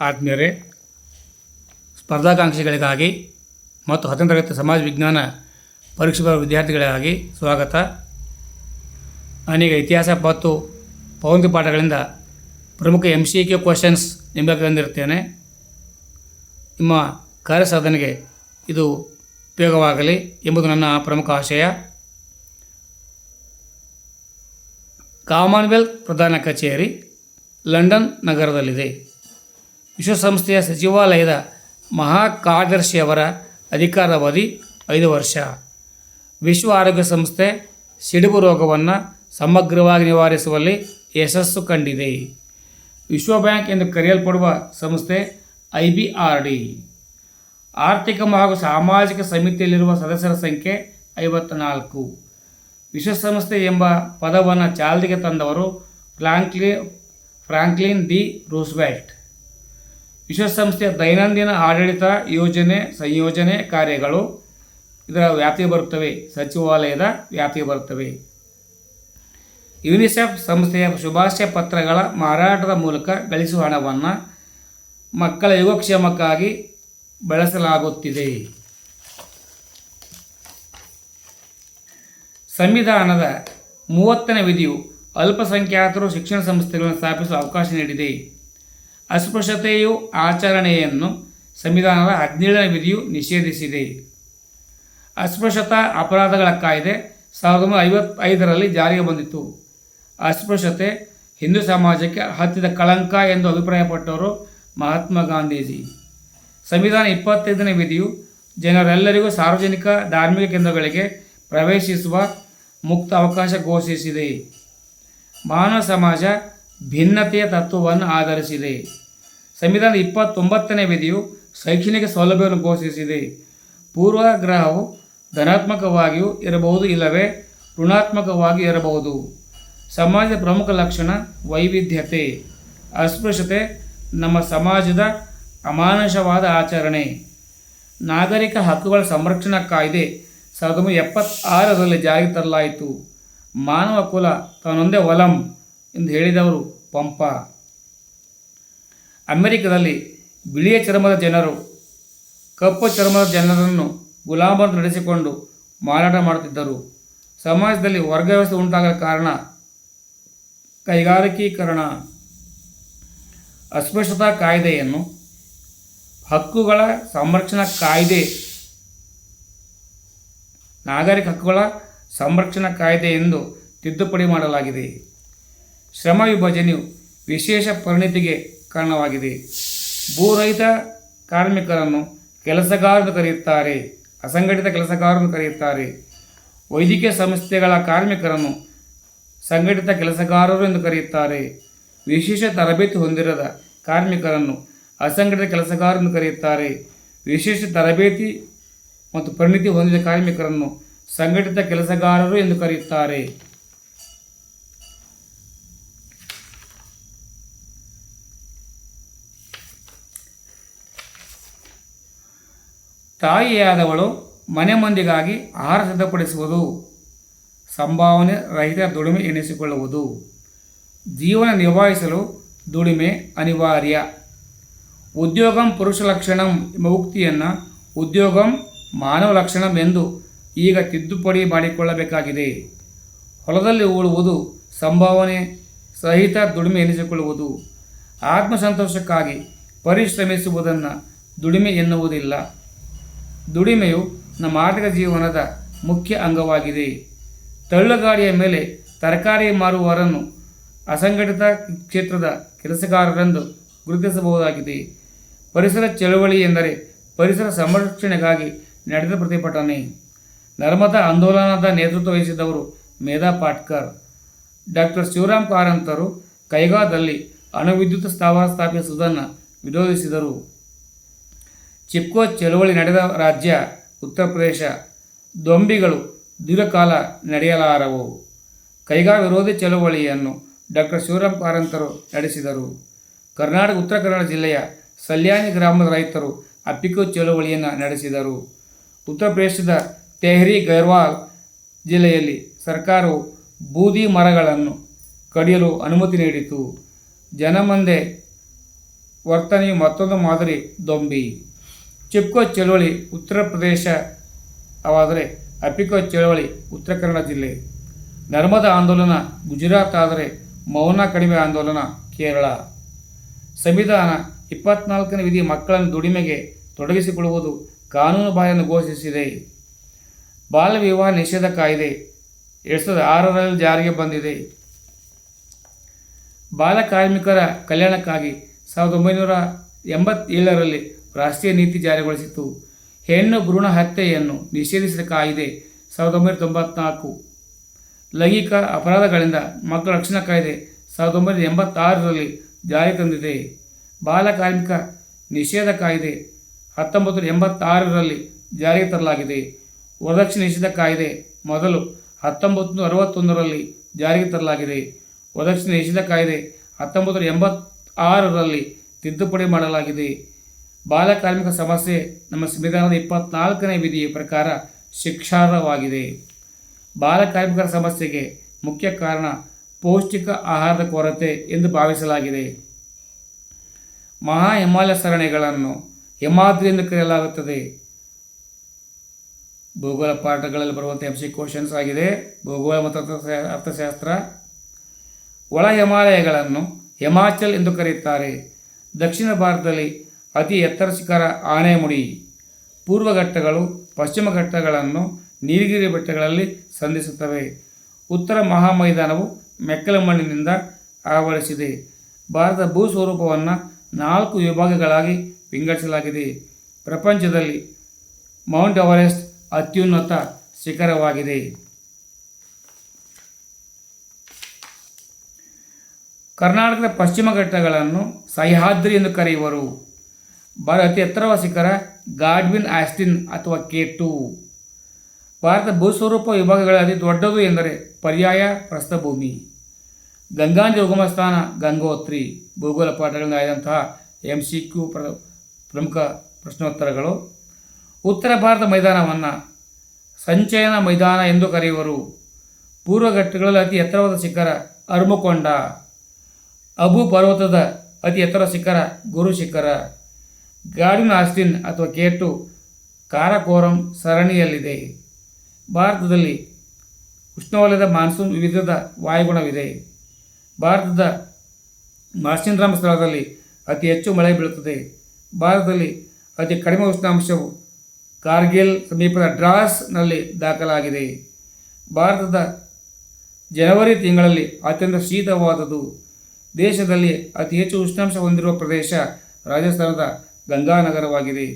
ಆತ್ಮೀಯರೇ ಸ್ಪರ್ಧಾಕಾಂಕ್ಷಿಗಳಿಗಾಗಿ ಮತ್ತು ಹತ್ತನೇ ಸಮಾಜ ವಿಜ್ಞಾನ ಪರೀಕ್ಷೆ ಬರುವ ವಿದ್ಯಾರ್ಥಿಗಳಿಗಾಗಿ ಸ್ವಾಗತ. ನಾನೀಗ ಇತಿಹಾಸ ಮತ್ತು ಪೌಂತಿ ಪಾಠಗಳಿಂದ ಪ್ರಮುಖ ಎಂ ಸಿ ಕ್ಯೂ ಕ್ವಶನ್ಸ್ ನಿಮಗೆ ನಿಮ್ಮ ಕಾರ್ಯಸಾಧನೆಗೆ ಇದು ಉಪಯೋಗವಾಗಲಿ ಎಂಬುದು ನನ್ನ ಪ್ರಮುಖ ಆಶಯ. ಕಾಮನ್ವೆಲ್ತ್ ಪ್ರಧಾನ ಕಚೇರಿ ಲಂಡನ್ ನಗರದಲ್ಲಿದೆ. ವಿಶ್ವಸಂಸ್ಥೆಯ ಸಚಿವಾಲಯದ ಮಹಾ ಕಾರ್ಯದರ್ಶಿಯವರ ಅಧಿಕಾರಾವಧಿ ಐದು ವರ್ಷ. ವಿಶ್ವ ಆರೋಗ್ಯ ಸಂಸ್ಥೆ ಸಿಡುಬು ರೋಗವನ್ನು ಸಮಗ್ರವಾಗಿ ನಿವಾರಿಸುವಲ್ಲಿ ಯಶಸ್ಸು ಕಂಡಿದೆ. ವಿಶ್ವ ಬ್ಯಾಂಕ್ ಎಂದು ಕರೆಯಲ್ಪಡುವ ಸಂಸ್ಥೆ ಐ ಬಿ ಆರ್ ಡಿ. ಆರ್ಥಿಕ ಹಾಗೂ ಸಾಮಾಜಿಕ ಸಮಿತಿಯಲ್ಲಿರುವ ಸದಸ್ಯರ ಸಂಖ್ಯೆ ಐವತ್ತ ನಾಲ್ಕು ವಿಶ್ವಸಂಸ್ಥೆ ಎಂಬ ಪದವನ್ನು ಚಾಲ್ತಿಗೆ ತಂದವರು ಫ್ರಾಂಕ್ಲಿ, ಫ್ರಾಂಕ್ಲಿನ್ ದಿ ರೂಸ್ವೆಲ್ಟ್. ವಿಶ್ವಸಂಸ್ಥೆಯ ದೈನಂದಿನ ಆಡಳಿತ ಯೋಜನೆ, ಸಂಯೋಜನೆ ಕಾರ್ಯಗಳು ಇದರ ವ್ಯಾಪ್ತಿಗೆ ಬರುತ್ತವೆ. ಸಚಿವಾಲಯದ ವ್ಯಾಪ್ತಿಗೆ ಬರುತ್ತವೆ. ಯುನಿಸೆಫ್ ಸಂಸ್ಥೆಯ ಶುಭಾಶಯ ಪತ್ರಗಳ ಮಾರಾಟದ ಮೂಲಕ ಗಳಿಸುವ ಹಣವನ್ನು ಮಕ್ಕಳ ಯೋಗಕ್ಷೇಮಕ್ಕಾಗಿ ಬಳಸಲಾಗುತ್ತಿದೆ. ಸಂವಿಧಾನದ ಮೂವತ್ತನೇ ವಿಧಿಯು ಅಲ್ಪಸಂಖ್ಯಾತರು ಶಿಕ್ಷಣ ಸಂಸ್ಥೆಗಳನ್ನು ಸ್ಥಾಪಿಸಲು ಅವಕಾಶ ನೀಡಿದೆ. ಅಸ್ಪೃಶ್ಯತೆಯು ಆಚರಣೆಯನ್ನು ಸಂವಿಧಾನದ ಹದಿನೇಳನೇ ವಿಧಿಯು ನಿಷೇಧಿಸಿದೆ. ಅಸ್ಪೃಶ್ಯತಾ ಅಪರಾಧಗಳ ಕಾಯ್ದೆ ಸಾವಿರದ ಒಂಬೈನೂರ ಐವತ್ತೈದರಲ್ಲಿ ಜಾರಿಗೆ ಬಂದಿತು. ಅಸ್ಪೃಶ್ಯತೆ ಹಿಂದೂ ಸಮಾಜಕ್ಕೆ ಹತ್ತಿದ ಕಳಂಕ ಎಂದು ಅಭಿಪ್ರಾಯಪಟ್ಟವರು ಮಹಾತ್ಮ ಗಾಂಧೀಜಿ. ಸಂವಿಧಾನ ಇಪ್ಪತ್ತೈದನೇ ವಿಧಿಯು ಜನರೆಲ್ಲರಿಗೂ ಸಾರ್ವಜನಿಕ ಧಾರ್ಮಿಕ ಕೇಂದ್ರಗಳಿಗೆ ಪ್ರವೇಶಿಸುವ ಮುಕ್ತ ಅವಕಾಶ ಘೋಷಿಸಿದೆ. ಮಾನವ ಸಮಾಜ ಭಿನ್ನತೆಯ ತತ್ವವನ್ನು ಆಧರಿಸಿದೆ. ಸಂವಿಧಾನದ ಇಪ್ಪತ್ತೊಂಬತ್ತನೇ ವಿಧಿಯು ಶೈಕ್ಷಣಿಕ ಸೌಲಭ್ಯವನ್ನು ಘೋಷಿಸಿದೆ. ಪೂರ್ವಗ್ರಹವು ಧನಾತ್ಮಕವಾಗಿಯೂ ಇರಬಹುದು, ಇಲ್ಲವೇ ಋಣಾತ್ಮಕವಾಗಿ ಇರಬಹುದು. ಸಮಾಜದ ಪ್ರಮುಖ ಲಕ್ಷಣ ವೈವಿಧ್ಯತೆ. ಅಸ್ಪೃಶ್ಯತೆ ನಮ್ಮ ಸಮಾಜದ ಅಮಾನುಷವಾದ ಆಚರಣೆ. ನಾಗರಿಕ ಹಕ್ಕುಗಳ ಸಂರಕ್ಷಣಾ ಕಾಯ್ದೆ ಸಾವಿರದ ಒಂಬೈನೂರ ಎಪ್ಪತ್ತಾರರಲ್ಲಿ ಜಾರಿಗೆ ತರಲಾಯಿತು. ಮಾನವ ಕುಲ ತಾನೊಂದೇ ಒಲಂ ಎಂದು ಹೇಳಿದವರು ಪಂಪ. ಅಮೆರಿಕದಲ್ಲಿ ಬಿಳಿಯ ಚರ್ಮದ ಜನರು, ಕಪ್ಪು ಚರ್ಮದ ಜನರನ್ನು ಗುಲಾಮರು ನಡೆಸಿಕೊಂಡು ಮಾರಾಟ ಮಾಡುತ್ತಿದ್ದರು. ಸಮಾಜದಲ್ಲಿ ವರ್ಗ ವ್ಯವಸ್ಥೆ ಉಂಟಾಗಲು ಕಾರಣ ಕೈಗಾರಿಕೀಕರಣ, ಅಸ್ಪೃಶ್ಯತಾ ಕಾಯ್ದೆಯನ್ನು, ಹಕ್ಕುಗಳ ಸಂರಕ್ಷಣಾ ಕಾಯ್ದೆ, ನಾಗರಿಕ ಹಕ್ಕುಗಳ ಸಂರಕ್ಷಣಾ ಕಾಯ್ದೆ ಎಂದು ತಿದ್ದುಪಡಿ ಮಾಡಲಾಗಿದೆ. ಶ್ರಮ ವಿಭಜನೆಯು ವಿಶೇಷ ಪರಿಣಿತಿಗೆ ಕಾರಣವಾಗಿದೆ. ಭೂರಹಿತ ಕಾರ್ಮಿಕರನ್ನು ಕೆಲಸಗಾರರು ಕರೆಯುತ್ತಾರೆ, ಅಸಂಘಟಿತ ಕೆಲಸಗಾರರನ್ನು ಕರೆಯುತ್ತಾರೆ. ವೈದ್ಯಕೀಯ ಸಂಸ್ಥೆಗಳ ಕಾರ್ಮಿಕರನ್ನು ಸಂಘಟಿತ ಕೆಲಸಗಾರರು ಎಂದು ಕರೆಯುತ್ತಾರೆ. ವಿಶೇಷ ತರಬೇತಿ ಹೊಂದಿರದ ಕಾರ್ಮಿಕರನ್ನು ಅಸಂಘಟಿತ ಕೆಲಸಗಾರರು ಕರೆಯುತ್ತಾರೆ. ವಿಶೇಷ ತರಬೇತಿ ಮತ್ತು ಪರಿಣಿತಿ ಹೊಂದಿದ ಕಾರ್ಮಿಕರನ್ನು ಸಂಘಟಿತ ಕೆಲಸಗಾರರು ಎಂದು ಕರೆಯುತ್ತಾರೆ. ತಾಯಿಯಾದವಳು ಮನೆ ಮಂದಿಗಾಗಿ ಆಹಾರ ಸಿದ್ಧಪಡಿಸುವುದು, ಸಂಭಾವನೆ ರಹಿತ ದುಡಿಮೆ ಎನಿಸಿಕೊಳ್ಳುವುದು, ಜೀವನ ನಿರ್ವಹಿಸಲು ದುಡಿಮೆ ಅನಿವಾರ್ಯ. ಉದ್ಯೋಗಂ ಪುರುಷ ಲಕ್ಷಣಂ ಎಂಬ ಉಕ್ತಿಯನ್ನು ಉದ್ಯೋಗಂ ಮಾನವ ಲಕ್ಷಣಂ ಎಂದು ಈಗ ತಿದ್ದುಪಡಿ ಮಾಡಿಕೊಳ್ಳಬೇಕಾಗಿದೆ. ಹೊಲದಲ್ಲಿ ಉಳುವುದು ಸಂಭಾವನೆ ಸಹಿತ ದುಡಿಮೆ ಎನಿಸಿಕೊಳ್ಳುವುದು, ಆತ್ಮಸಂತೋಷಕ್ಕಾಗಿ ಪರಿಶ್ರಮಿಸುವುದನ್ನು ದುಡಿಮೆ ಎನ್ನುವುದಿಲ್ಲ. ದುಡಿಮೆಯು ನಮ್ಮ ಆರ್ಥಿಕ ಜೀವನದ ಮುಖ್ಯ ಅಂಗವಾಗಿದೆ. ತಳ್ಳುಗಾಡಿಯ ಮೇಲೆ ತರಕಾರಿ ಮಾರುವವರನ್ನು ಅಸಂಘಟಿತ ಕ್ಷೇತ್ರದ ಕೆಲಸಗಾರರೆಂದು ಗುರುತಿಸಬಹುದಾಗಿದೆ. ಪರಿಸರ ಚಳವಳಿ ಎಂದರೆ ಪರಿಸರ ಸಂರಕ್ಷಣೆಗಾಗಿ ನಡೆದ ಪ್ರತಿಭಟನೆ. ನರ್ಮದಾ ಆಂದೋಲನದ ನೇತೃತ್ವ ವಹಿಸಿದವರು ಮೇಧಾ ಪಾಟ್ಕರ್. ಡಾಕ್ಟರ್ ಶಿವರಾಮ್ ಕಾರಂತರು ಕೈಗಾದಲ್ಲಿ ಅಣುವಿದ್ಯುತ್ ಸ್ಥಾವರ ಸ್ಥಾಪಿಸುವುದನ್ನು ವಿರೋಧಿಸಿದರು. ಚಿಪ್ಕೋ ಚಳುವಳಿ ನಡೆದ ರಾಜ್ಯ ಉತ್ತರ ಪ್ರದೇಶ ದೊಂಬಿಗಳು ದೀರ್ಘಕಾಲ ನಡೆಯಲಾರವು. ಕೈಗಾ ವಿರೋಧಿ ಚಳುವಳಿಯನ್ನು ಡಾಕ್ಟರ್ ಶಿವರಾಮ್ ಕಾರಂತರು ನಡೆಸಿದರು. ಕರ್ನಾಟಕ, ಉತ್ತರ ಕನ್ನಡ ಜಿಲ್ಲೆಯ ಸಲ್ಯಾನಿ ಗ್ರಾಮದ ರೈತರು ಅಪ್ಪಿಕೋ ಚಳುವಳಿಯನ್ನು ನಡೆಸಿದರು. ಉತ್ತರ ಪ್ರದೇಶದ ತೆಹ್ರಿ, ಗೈರ್ವಾಲ್ ಜಿಲ್ಲೆಯಲ್ಲಿ ಸರ್ಕಾರವು ಬೂದಿ ಮರಗಳನ್ನು ಕಡಿಯಲು ಅನುಮತಿ ನೀಡಿತು. ಜನಮಂದೆ ವರ್ತನೆಯು ಮತ್ತೊಂದು ಮಾದರಿ ದೊಂಬಿ. ಚಿಪ್ಕೋ ಚಳುವಳಿ ಉತ್ತರ ಪ್ರದೇಶ ಅವಾದರೆ ಅಪಿಕೋ ಚಳುವಳಿ ಉತ್ತರ ಕನ್ನಡ ಜಿಲ್ಲೆ. ನರ್ಮದಾ ಆಂದೋಲನ ಗುಜರಾತ್ ಆದರೆ ಮೌನ ಕಡಿಮೆ ಆಂದೋಲನ ಕೇರಳ. ಸಂವಿಧಾನ ಇಪ್ಪತ್ನಾಲ್ಕನೇ ವಿಧಿ ಮಕ್ಕಳನ್ನು ದುಡಿಮೆಗೆ ತೊಡಗಿಸಿಕೊಳ್ಳುವುದು ಕಾನೂನು ಘೋಷಿಸಿದೆ. ಬಾಲ್ಯ ವಿವಾಹ ನಿಷೇಧ ಕಾಯ್ದೆ ಎರಡು ಸಾವಿರದ ಆರರಲ್ಲಿ ಜಾರಿಗೆ ಬಂದಿದೆ. ಬಾಲಕಾರ್ಮಿಕರ ಕಲ್ಯಾಣಕ್ಕಾಗಿ ಸಾವಿರದ ಒಂಬೈನೂರ ಎಂಬತ್ತೇಳರಲ್ಲಿ ರಾಷ್ಟ್ರೀಯ ನೀತಿ ಜಾರಿಗೊಳಿಸಿತು ಹೆಣ್ಣು ಭ್ರೂಣ ಹತ್ಯೆಯನ್ನು ನಿಷೇಧಿಸಿದ ಕಾಯಿದೆ ಸಾವಿರದ ಒಂಬೈನೂರ ತೊಂಬತ್ನಾಲ್ಕು. ಲೈಂಗಿಕ ಅಪರಾಧಗಳಿಂದ ಮಕ್ಕಳ ರಕ್ಷಣಾ ಕಾಯ್ದೆ ಸಾವಿರದ ಒಂಬೈನೂರ ಎಂಬತ್ತಾರರಲ್ಲಿ ಜಾರಿ ತಂದಿದೆ. ಬಾಲ ಕಾರ್ಮಿಕ ನಿಷೇಧ ಕಾಯ್ದೆ ಹತ್ತೊಂಬತ್ತು ನೂರ ಎಂಬತ್ತಾರರಲ್ಲಿ ಜಾರಿಗೆ ತರಲಾಗಿದೆ. ವರದಕ್ಷಿಣೆ ನಿಷೇಧ ಕಾಯ್ದೆ ಮೊದಲು ಹತ್ತೊಂಬತ್ತು ನೂರ ಅರವತ್ತೊಂದರಲ್ಲಿ ಜಾರಿಗೆ ತರಲಾಗಿದೆ. ವರದಕ್ಷಿಣೆ ನಿಷೇಧ ಕಾಯ್ದೆ ಹತ್ತೊಂಬತ್ತು ನೂರ ಎಂಬತ್ತಾರರಲ್ಲಿ ತಿದ್ದುಪಡಿ ಮಾಡಲಾಗಿದೆ. ಬಾಲ ಕಾರ್ಮಿಕ ಸಮಸ್ಯೆ ನಮ್ಮ ಸಂವಿಧಾನದ ಇಪ್ಪತ್ನಾಲ್ಕನೇ ವಿಧಿಯ ಪ್ರಕಾರ ಶಿಕ್ಷಾರ್ಹವಾಗಿದೆ. ಬಾಲಕಾರ್ಮಿಕರ ಸಮಸ್ಯೆಗೆ ಮುಖ್ಯ ಕಾರಣ ಪೌಷ್ಟಿಕ ಆಹಾರದ ಕೊರತೆ ಎಂದು ಭಾವಿಸಲಾಗಿದೆ. ಮಹಾ ಹಿಮಾಲಯ ಸರಣಿಗಳನ್ನು ಹಿಮಾದ್ರಿ ಎಂದು ಕರೆಯಲಾಗುತ್ತದೆ. ಭೂಗೋಳ ಪಾಠಗಳಲ್ಲಿ ಬರುವಂಥ ಎಂ ಸಿ ಕ್ವಶನ್ಸ್ ಆಗಿದೆ. ಭೂಗೋಳ ಮತ್ತು ಅರ್ಥಶಾ- ಅರ್ಥಶಾಸ್ತ್ರ. ಒಳ ಹಿಮಾಲಯಗಳನ್ನು ಹಿಮಾಚಲ್ ಎಂದು ಕರೆಯುತ್ತಾರೆ. ದಕ್ಷಿಣ ಭಾರತದಲ್ಲಿ ಅತಿ ಎತ್ತರ ಶಿಖರ ಆನೆಮುಡಿ ಪೂರ್ವಘಟ್ಟಗಳು ಪಶ್ಚಿಮ ಘಟ್ಟಗಳನ್ನು ನೀಲಗಿರಿ ಬೆಟ್ಟಗಳಲ್ಲಿ ಸಂಧಿಸುತ್ತವೆ. ಉತ್ತರ ಮಹಾಮೈದಾನವು ಮೆಕ್ಕಲು ಮಣ್ಣಿನಿಂದ ಆವರಿಸಿದೆ. ಭಾರತದ ಭೂ ಸ್ವರೂಪವನ್ನು ನಾಲ್ಕು ವಿಭಾಗಗಳಾಗಿ ವಿಂಗಡಿಸಲಾಗಿದೆ. ಪ್ರಪಂಚದಲ್ಲಿ ಮೌಂಟ್ ಎವರೆಸ್ಟ್ ಅತ್ಯುನ್ನತ ಶಿಖರವಾಗಿದೆ. ಕರ್ನಾಟಕದ ಪಶ್ಚಿಮ ಘಟ್ಟಗಳನ್ನು ಸಹ್ಯಾದ್ರಿ ಎಂದು ಕರೆಯುವರು. ಭಾರತ ಅತಿ ಎತ್ತರವಾದ ಶಿಖರ ಗಾಡ್ವಿನ್ ಆಸ್ಟಿನ್ ಅಥವಾ ಕೆ ಟು. ಭಾರತ ಭೂಸ್ವರೂಪ ವಿಭಾಗಗಳ ಅತಿ ದೊಡ್ಡದು ಎಂದರೆ ಪರ್ಯಾಯ ಪ್ರಸ್ಥಭೂಮಿ. ಗಂಗಾಂಜಿ ಉಗಮ ಸ್ಥಾನ ಗಂಗೋತ್ರಿ. ಭೂಗೋಳ ಪಾಠಗಳಿಂದ ಆಯ್ದಂತಹ ಎಂ ಸಿ ಕ್ಯೂ ಪ್ರ, ಪ್ರಮುಖ ಪ್ರಶ್ನೋತ್ತರಗಳು. ಉತ್ತರ ಭಾರತ ಮೈದಾನವನ್ನು ಸಂಚಯನ ಮೈದಾನ ಎಂದು ಕರೆಯುವರು. ಪೂರ್ವ ಘಟ್ಟಗಳಲ್ಲಿ ಅತಿ ಎತ್ತರವಾದ ಶಿಖರ ಅರ್ಮುಕೊಂಡ. ಅಬು ಪರ್ವತದ ಅತಿ ಎತ್ತರ ಶಿಖರ ಗುರು ಶಿಖರ ಗಾಡಿನ ಆಸ್ಟಿನ್ ಅಥವಾ ಕೇಟು ಕಾರಕೋರಂ ಸರಣಿಯಲ್ಲಿದೆ. ಭಾರತದಲ್ಲಿ ಉಷ್ಣವಲಯದ ಮಾನ್ಸೂನ್ ವಿವಿಧದ ವಾಯುಗುಣವಿದೆ. ಭಾರತದ ಮಾರ್ಚಿನ್ರಾಮ್ ಸ್ಥಳದಲ್ಲಿ ಅತಿ ಹೆಚ್ಚು ಮಳೆ ಬೀಳುತ್ತದೆ. ಭಾರತದಲ್ಲಿ ಅತಿ ಕಡಿಮೆ ಉಷ್ಣಾಂಶವು ಕಾರ್ಗಿಲ್ ಸಮೀಪದ ಡ್ರಾಸ್ನಲ್ಲಿ ದಾಖಲಾಗಿದೆ. ಭಾರತದ ಜನವರಿ ತಿಂಗಳಲ್ಲಿ ಅತ್ಯಂತ ಶೀತವಾದದು ದೇಶದಲ್ಲಿ ಅತಿ ಹೆಚ್ಚು ಉಷ್ಣಾಂಶ ಹೊಂದಿರುವ ಪ್ರದೇಶ ರಾಜಸ್ಥಾನದ ಗಂಗಾನಗರವಾಗಿದೆ.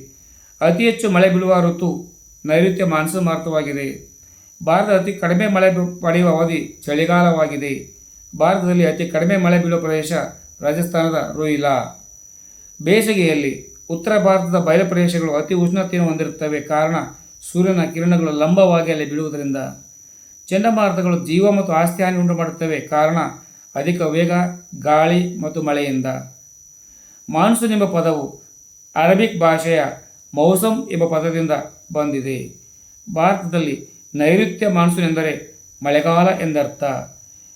ಅತಿ ಹೆಚ್ಚು ಮಳೆ ಬೀಳುವ ಋತು ನೈಋತ್ಯ ಮಾನ್ಸೂನ್ ಮಾರುತವಾಗಿದೆ ಭಾರತ ಅತಿ ಕಡಿಮೆ ಮಳೆ ಪಡೆಯುವ ಅವಧಿ ಚಳಿಗಾಲವಾಗಿದೆ. ಭಾರತದಲ್ಲಿ ಅತಿ ಕಡಿಮೆ ಮಳೆ ಬೀಳುವ ಪ್ರದೇಶ ರಾಜಸ್ಥಾನದ ರೋಹಿಲಾ ಬೇಸಿಗೆಯಲ್ಲಿ ಉತ್ತರ ಭಾರತದ ಬಯಲು ಪ್ರದೇಶಗಳು ಅತಿ ಉಷ್ಣತೆಯನ್ನು ಹೊಂದಿರುತ್ತವೆ. ಕಾರಣ ಸೂರ್ಯನ ಕಿರಣಗಳು ಲಂಬವಾಗಿ ಅಲ್ಲಿ ಬೀಳುವುದರಿಂದ. ಚಂಡಮಾರುತಗಳು ಜೀವ ಮತ್ತು ಆಸ್ತಿ ಹಾನಿ ಉಂಟು ಮಾಡುತ್ತವೆ ಕಾರಣ ಅಧಿಕ ವೇಗ, ಗಾಳಿ ಮತ್ತು ಮಳೆಯಿಂದ. ಮಾನ್ಸೂನ್ ಎಂಬ ಪದವು ಅರಬಿಕ್ ಭಾಷೆಯ ಮೌಸಮ್ ಎಂಬ ಪದದಿಂದ ಬಂದಿದೆ. ಭಾರತದಲ್ಲಿ ನೈಋತ್ಯ ಮಾನ್ಸೂನ್ ಎಂದರೆ ಮಳೆಗಾಲ ಎಂದರ್ಥ.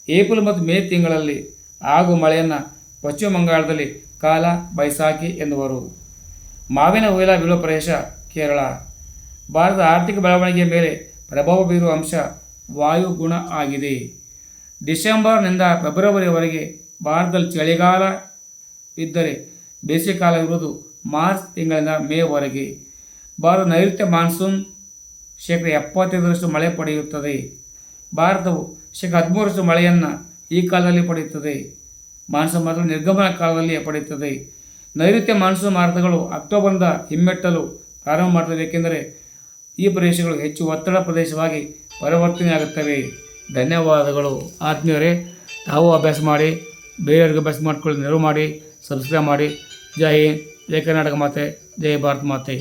ಏಪ್ರಿಲ್ ಮತ್ತು ಮೇ ತಿಂಗಳಲ್ಲಿ ಆಗು ಮಳೆಯನ್ನು ಪಶ್ಚಿಮ ಬಂಗಾಳದಲ್ಲಿ ಕಾಲ ಬೈಸಾಕಿ ಎನ್ನುವರು. ಮಾವಿನ ಹೊಯ್ಲ ಬೀಳುವ ಪ್ರದೇಶ ಕೇರಳ. ಭಾರತದ ಆರ್ಥಿಕ ಬೆಳವಣಿಗೆಯ ಮೇಲೆ ಪ್ರಭಾವ ಬೀರುವ ಅಂಶ ವಾಯುಗುಣ ಆಗಿದೆ. ಡಿಸೆಂಬರ್ನಿಂದ ಫೆಬ್ರವರಿವರೆಗೆ ಭಾರತದಲ್ಲಿ ಚಳಿಗಾಲ ಇದ್ದರೆ ಬೇಸಿಗೆಕಾಲ ಇರುವುದು ಮಾರ್ಚ್ ತಿಂಗಳಿಂದ ಮೇವರೆಗೆ. ಭಾರತ ನೈಋತ್ಯ ಮಾನ್ಸೂನ್ ಶೇಕಡ ಎಪ್ಪತ್ತೈದರಷ್ಟು ಮಳೆ ಪಡೆಯುತ್ತದೆ. ಭಾರತವು ಶೇಕಡ ಹದಿಮೂರರಷ್ಟು ಮಳೆಯನ್ನು ಈ ಕಾಲದಲ್ಲಿ ಪಡೆಯುತ್ತದೆ. ಮಾನ್ಸೂನ್ ಮಾತ್ರ ನಿರ್ಗಮನ ಕಾಲದಲ್ಲಿ ಪಡೆಯುತ್ತದೆ. ನೈಋತ್ಯ ಮಾನ್ಸೂನ್ ಮಾರುತಗಳು ಅಕ್ಟೋಬರ್ನಿಂದ ಹಿಮ್ಮೆಟ್ಟಲು ಪ್ರಾರಂಭ ಮಾಡುತ್ತವೆ ಏಕೆಂದರೆ ಈ ಪ್ರದೇಶಗಳು ಹೆಚ್ಚು ಒತ್ತಡ ಪ್ರದೇಶವಾಗಿ ಪರಿವರ್ತನೆಯಾಗುತ್ತವೆ. ಧನ್ಯವಾದಗಳು. ಆತ್ಮೀಯರೇ, ತಾವು ಅಭ್ಯಾಸ ಮಾಡಿ, ಬೇರೆಯವ್ರಿಗೆ ಅಭ್ಯಾಸ ಮಾಡಿಕೊಳ್ಳಿ, ನೆರವು ಮಾಡಿ, ಸಬ್ಸ್ಕ್ರೈಬ್ ಮಾಡಿ. ಜೈ ಜೈ ಕರ್ನಾಟಕ ಮಾತೆ ಜೈ ಭಾರತ್ ಮಾತೆ